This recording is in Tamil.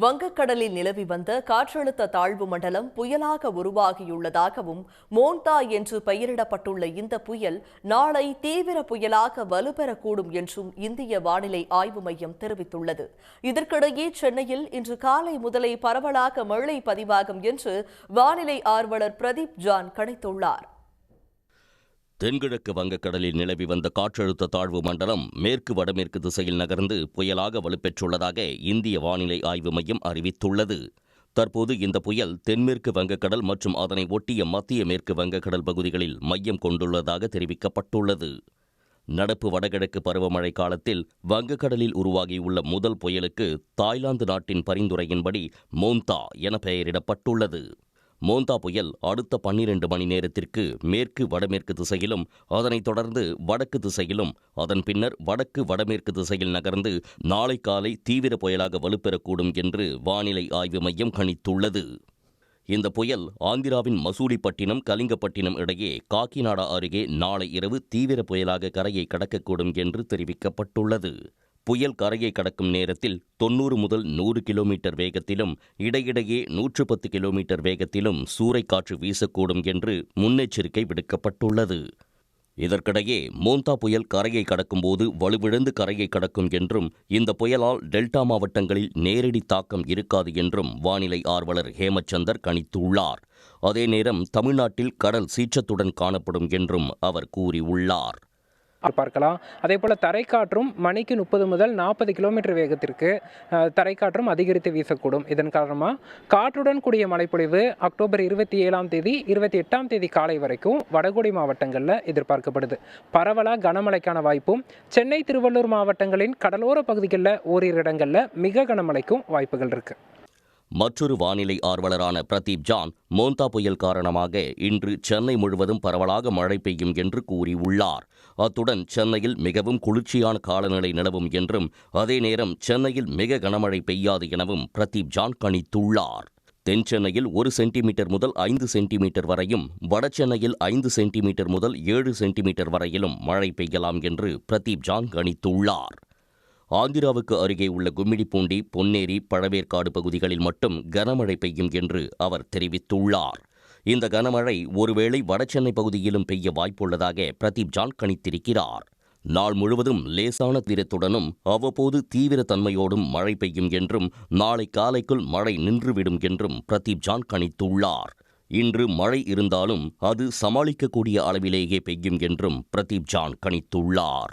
வங்கக்கடலில் நிலவி வந்த காற்றழுத்த தாழ்வு மண்டலம் புயலாக உருவாகியுள்ளதாகவும் மோன்தா என்று பெயரிடப்பட்டுள்ள இந்த புயல் நாளை தீவிர புயலாக வலுப்பெறக்கூடும் என்றும் இந்திய வானிலை ஆய்வு மையம் தெரிவித்துள்ளது. இதற்கிடையே சென்னையில் இன்று காலை முதலே பரவலாக மழை பதிவாகும் என்று வானிலை ஆர்வலர் பிரதீப் ஜான் கணித்துள்ளார். தென்கிழக்கு வங்கக்கடலில் நிலவி வந்த காற்றழுத்த தாழ்வு மண்டலம் மேற்கு வடமேற்கு திசையில் நகர்ந்து புயலாக வலுப்பெற்றுள்ளதாக இந்திய வானிலை ஆய்வு மையம் அறிவித்துள்ளது. தற்போது இந்த புயல் தென்மேற்கு வங்கக்கடல் மற்றும் அதனை ஒட்டிய மத்திய மேற்கு வங்கக்கடல் பகுதிகளில் மையம் கொண்டுள்ளதாக தெரிவிக்கப்பட்டுள்ளது. நடப்பு வடகிழக்கு பருவமழை காலத்தில் வங்கக்கடலில் உருவாகியுள்ள முதல் புயலுக்கு தாய்லாந்து நாட்டின் பரிந்துரையின்படி மோந்தா என பெயரிடப்பட்டுள்ளது. மோந்தா புயல் அடுத்த பன்னிரண்டு மணி நேரத்திற்கு மேற்கு வடமேற்கு திசையிலும் அதனைத் தொடர்ந்து வடக்கு திசையிலும் அதன் பின்னர் வடக்கு வடமேற்கு திசையில் நகர்ந்து நாளை காலை தீவிர புயலாக வலுப்பெறக்கூடும் என்று வானிலை ஆய்வு மையம் கணித்துள்ளது. இந்த புயல் ஆந்திராவின் மசூலிப்பட்டினம் கலிங்கப்பட்டினம் இடையே காக்கிநாடா அருகே நாளை இரவு தீவிர புயலாக கரையை கடக்கக்கூடும் என்று தெரிவிக்கப்பட்டுள்ளது. புயல் கரையை கடக்கும் நேரத்தில் தொன்னூறு முதல் நூறு கிலோமீட்டர் வேகத்திலும் இடையிடையே நூற்று பத்து கிலோமீட்டர் வேகத்திலும் சூறைக்காற்று வீசக்கூடும் என்று முன்னெச்சரிக்கை விடுக்கப்பட்டுள்ளது. இதற்கிடையே மோந்தா புயல் கரையை கடக்கும்போது வலுவிழந்து கரையை கடக்கும் என்றும் இந்த புயலால் டெல்டா மாவட்டங்களில் நேரடி தாக்கம் இருக்காது என்றும் வானிலை ஆர்வலர் ஹேமச்சந்தர் கணித்துள்ளார். அதே நேரம் தமிழ்நாட்டில் கடல் சீற்றத்துடன் காணப்படும் என்றும் அவர் கூறியுள்ளார். பார்க்கலாம். அதே போல் தரைக்காற்றும் மணிக்கு முப்பது முதல் நாற்பது கிலோமீட்டர் வேகத்திற்கு தரைக்காற்றும் அதிகரித்து வீசக்கூடும். இதன் காரணமாக காற்றுடன் கூடிய மழைப்பொழிவு அக்டோபர் இருபத்தி ஏழாம் தேதி இருபத்தி எட்டாம் தேதி காலை வரைக்கும் வடகொடி மாவட்டங்களில் எதிர்பார்க்கப்படுது. பரவலாக கனமழைக்கான வாய்ப்பும் சென்னை திருவள்ளூர் மாவட்டங்களின் கடலோர பகுதிகளில் ஓரிரு இடங்களில் மிக கனமழைக்கும் வாய்ப்புகள் இருக்குது மற்றொரு வானிலை ஆர்வலரான பிரதீப் ஜான் மோந்தா புயல் காரணமாக இன்று சென்னை முழுவதும் பரவலாக மழை பெய்யும் என்று கூறியுள்ளார். அத்துடன் சென்னையில் மிகவும் குளிர்ச்சியான காலநிலை நிலவும் என்றும் அதே நேரம் சென்னையில் மிக கனமழை பெய்யாது எனவும் பிரதீப் ஜான் கணித்துள்ளார். தென் சென்னையில் ஒரு சென்டிமீட்டர் முதல் ஐந்து சென்டிமீட்டர் வரையும் வட சென்னையில் ஐந்து சென்டிமீட்டர் முதல் ஏழு சென்டிமீட்டர் வரையிலும் மழை பெய்யலாம் என்று பிரதீப் ஜான் கணித்துள்ளார். ஆந்திராவுக்கு அருகே உள்ள கும்மிடிப்பூண்டி பொன்னேரி பழவேற்காடு பகுதிகளில் மட்டும் கனமழை பெய்யும் என்று அவர் தெரிவித்துள்ளார். இந்த கனமழை ஒருவேளை வடசென்னை பகுதியிலும் பெய்ய வாய்ப்புள்ளதாக பிரதீப் ஜான் கணித்திருக்கிறார். நாள் முழுவதும் லேசான தீரத்துடனும் அவ்வப்போது தீவிர தன்மையோடும் மழை பெய்யும் என்றும் நாளை காலைக்குள் மழை நின்றுவிடும் என்றும் பிரதீப் ஜான் கணித்துள்ளார். இன்று மழை இருந்தாலும் அது சமாளிக்கக்கூடிய அளவிலேயே பெய்யும் என்றும் பிரதீப் ஜான் கணித்துள்ளார்.